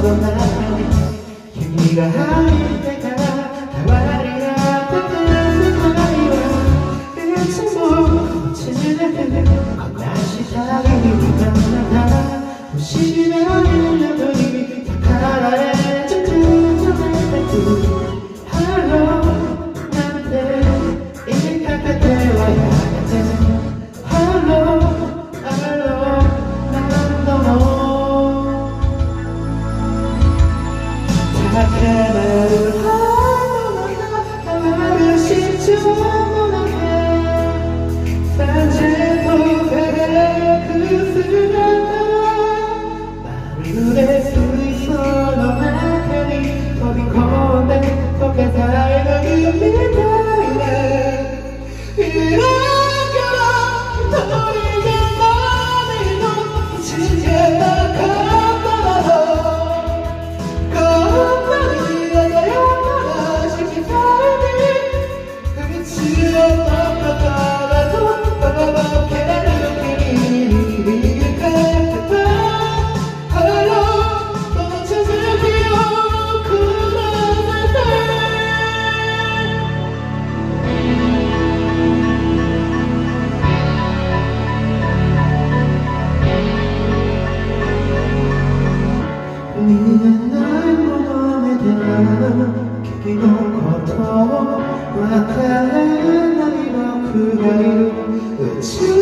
떠나 힘이 가 하늘을 하늘을 하늘을 신지 않아 君のことを分からない僕がいる。宇宙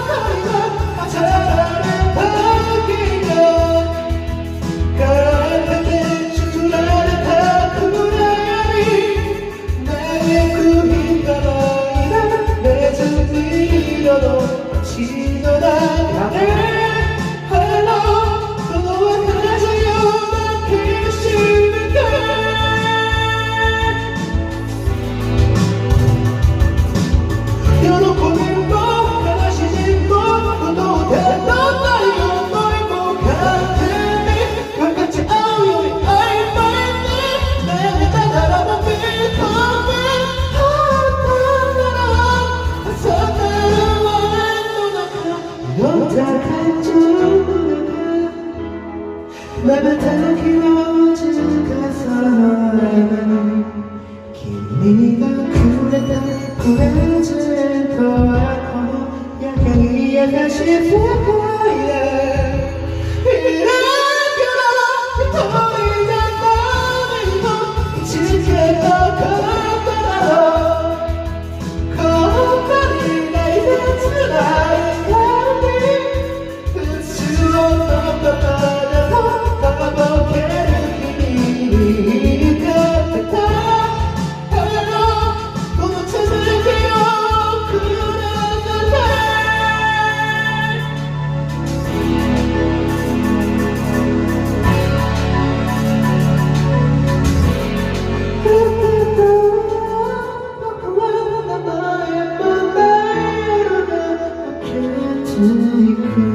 내게 같이 보고야 이렇게 더 이상 나를 더 지켜봐. 这一刻